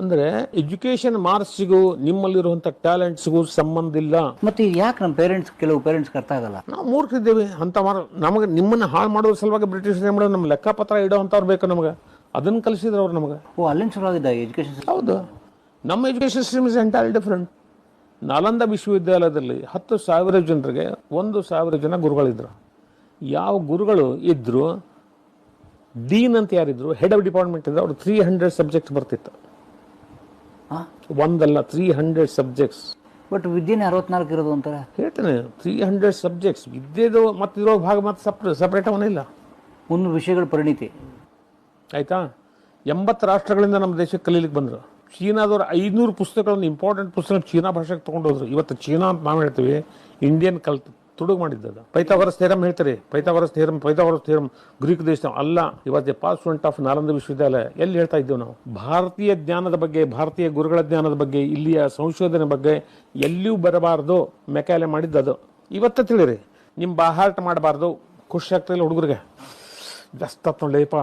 ಅಂದ್ರೆ ಎಜುಕೇಶನ್ ಮಾರ್ಕ್ಸ್ಗೂ ನಿಮ್ಮಲ್ಲಿರುವಂತ ಟ್ಯಾಲೆಂಟ್ಸ್ಗೂ ಸಂಬಂಧ ಇಲ್ಲ. ಮತ್ತೆ ಇದು ಯಾಕೆ ನಮ್ಮ ಪೇರೆಂಟ್ಸ್ ಕೆಲವು ಪೇರೆಂಟ್ಸ್ ಅರ್ಥ ಆಗಲ್ಲ ನಾವು ಮೂರ್ಖಿದ್ದೇವೆ ಅಂತ ಮಾರ ನಮಗೆ ನಿಮ್ಮನ್ನ ಹಾಳು ಮಾಡೋ ಸಲುವಾಗಿ ಬ್ರಿಟಿಷ್ ಏನ್ ಮಾಡೋದು ನಮ್ಮ ಲೆಕ್ಕಪತ್ರ ಇಡೋ ಅಂತವ್ರು ಬೇಕು ನಮಗೆ. ಅದನ್ನ ಕಲಿಸಿದ್ರು ಅವ್ರು ನಮಗೆ. ಓ ಅಲ್ಲಿಂದ ಶುರು ಆಗಿದ್ದ ಎಜುಕೇಶನ್ ಹೌದು. ನಮ್ಮ education system is entire different Nalanda ವಿಶ್ವವಿದ್ಯಾಲಯದಲ್ಲಿ ಹತ್ತು ಸಾವಿರ ಜನರಿಗೆ ಒಂದು ಸಾವಿರ ಜನ ಗುರುಗಳಿದ್ರು. ಯಾವ ಗುರುಗಳು ಇದ್ದರು ಡೀನ್ ಅಂತ ಯಾರಿದ್ರು ಹೆಡ್ ಆಫ್ ಡಿಪಾರ್ಟ್ಮೆಂಟ್ ಇದ್ರು ಅವ್ರು ತ್ರೀ ಹಂಡ್ರೆಡ್ ಸಬ್ಜೆಕ್ಟ್ ಬರ್ತಿತ್ತು. ಒಂದಲ್ಲ ತ್ರೀ ಹಂಡ್ರೆಡ್ ಸಬ್ಜೆಕ್ಟ್ಸ್ ಬಟ್ ವಿದ್ಯೆನೇ ಅರವತ್ನಾಲ್ಕು ಇರೋದು ಅಂತಾರೆ. ಹೇಳ್ತೇನೆ ತ್ರೀ ಹಂಡ್ರೆಡ್ ಸಬ್ಜೆಕ್ಟ್ಸ್ ವಿದ್ಯೆದು ಮತ್ತು ಇರೋ ಭಾಗ ಮತ್ತು ಸಪ್ರೇಟ್ ಸಪ್ರೇಟ್ ಅವನಿಲ್ಲ ಮುನ್ನೂರು ವಿಷಯಗಳ ಪರಿಣಿತಿ. ಆಯ್ತಾ? ಎಂಬತ್ತು ರಾಷ್ಟ್ರಗಳಿಂದ ನಮ್ಮ ದೇಶಕ್ಕೆ ಕಲೀಲಿಕ್ಕೆ ಬಂದರು. ಚೀನಾದವರು ಐನೂರು ಪುಸ್ತಕಗಳನ್ನು ಇಂಪಾರ್ಟೆಂಟ್ ಪುಸ್ತಕ ಚೀನಾ ಭಾಷೆಗೆ ತೊಗೊಂಡೋದ್ರು. ಇವತ್ತು ಚೀನಾ ಅಂತ ನಾವು ಹೇಳ್ತೀವಿ ಇಂಡಿಯನ್ ಕಲ್ತು ತುಡುಗು ಮಾಡಿದ್ದದ. ಪೈಥಾಗರಸ್ ಥೇರಮ್ ಹೇಳ್ತಾರೆ. Pythagoras theorem Pythagoras theorem Greek ದೇಶ ಅಲ್ಲ. ಇವತ್ತು ಪಾಸ್ ಸ್ಟೂಡೆಂಟ್ ಆಫ್ ನಾಲಂದ ವಿಶ್ವವಿದ್ಯಾಲಯ, ಎಲ್ಲಿ ಹೇಳ್ತಾ ಇದ್ದೇವೆ ನಾವು? ಭಾರತೀಯ ಜ್ಞಾನದ ಬಗ್ಗೆ, ಭಾರತೀಯ ಗುರುಗಳ ಜ್ಞಾನದ ಬಗ್ಗೆ, ಇಲ್ಲಿಯ ಸಂಶೋಧನೆ ಬಗ್ಗೆ ಎಲ್ಲಿಯೂ ಬರಬಾರ್ದು. ಮೆಕಾಲೆ ಮಾಡಿದ್ದು ಅದು ಇವತ್ತು ತಿಳಿರಿ ನಿಮ್ಮ ಬಾಹಾರ್ಟ್ ಮಾಡಬಾರ್ದು. ಖುಷಿ ಆಗ್ತಿಲ್ಲ ಹುಡುಗರಿಗೆ. ಬೆಸ್ಟ್ ನೋಡ್ಲೇಪ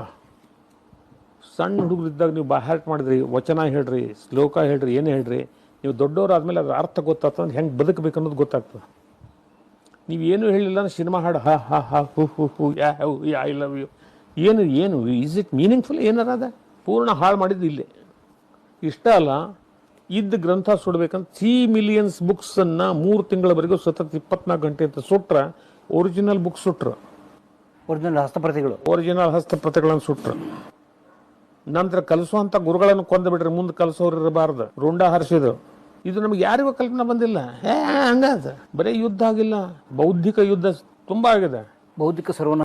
ಸಣ್ಣ ಹುಡುಗರಿದ್ದಾಗ ನೀವು ಬಾಹಾರ್ಟ್ ಮಾಡಿದ್ರಿ, ವಚನ ಹೇಳ್ರಿ, ಶ್ಲೋಕ ಹೇಳ್ರಿ, ಏನು ಹೇಳ್ರಿ, ನೀವು ದೊಡ್ಡವರು ಆದಮೇಲೆ ಅದರ ಅರ್ಥ ಗೊತ್ತಾಗ್ತದೆ ಹೆಂಗೆ ಬದುಕಬೇಕು ಅನ್ನೋದು ಗೊತ್ತಾಗ್ತದೆ. ನೀವೇನು ಹೇಳಿಲ್ಲ ಅಂದ್ರೆ ಸಿನಿಮಾ ಹಾಡು ಹಾ ಹಾ ಹಾ ಹು ಹು ಹು ಯಾ ಹೌ ಯಾ ಐ ಲವ್ ಯು. ಏನು ಏನು ಈಸ್ ಇಟ್ ಮೀನಿಂಗ್ಫುಲ್ ಏನಾರ ಅದ? ಪೂರ್ಣ ಹಾಳು ಮಾಡಿದ್ದು ಇಲ್ಲೇ. ಇಷ್ಟ ಅಲ್ಲ ಇದ್ದ ಗ್ರಂಥ ಸುಡಬೇಕಂತ ತ್ರೀ ಮಿಲಿಯನ್ಸ್ ಬುಕ್ಸನ್ನು ಮೂರು ತಿಂಗಳವರೆಗೂ ಸತತ ಇಪ್ಪತ್ನಾಲ್ಕು ಗಂಟೆ ಅಂತ ಸುಟ್ರೆ ಒರಿಜಿನಲ್ ಬುಕ್ ಸುಟ್ರು. ಒರಿಜಿನಲ್ ಹಸ್ತಪ್ರತಿಗಳು. ಒರಿಜಿನಲ್ ಹಸ್ತಪ್ರತಿಗಳನ್ನು ಸುಟ್ರು. ನಂತರ ಕಲಿಸುವಂಥ ಗುರುಗಳನ್ನು ಕೊಂದು ಬಿಟ್ರೆ ಮುಂದೆ ಕಲಿಸೋರು ಇರಬಾರ್ದು. ರುಂಡ ಹರಿಸಿದ್ರು. ಇದು ನಮಗೆ ಯಾರಿಗೂ ಕಲ್ಪನೆ ಬಂದಿಲ್ಲ. ಹೇ ಹಂಗಾದ ಬರೀ ಯುದ್ಧ ಆಗಿಲ್ಲ ಬೌದ್ಧಿಕ ಯುದ್ಧ ತುಂಬಾ ಆಗಿದೆ. ಬೌದ್ಧಿಕ ಸರ್ವನ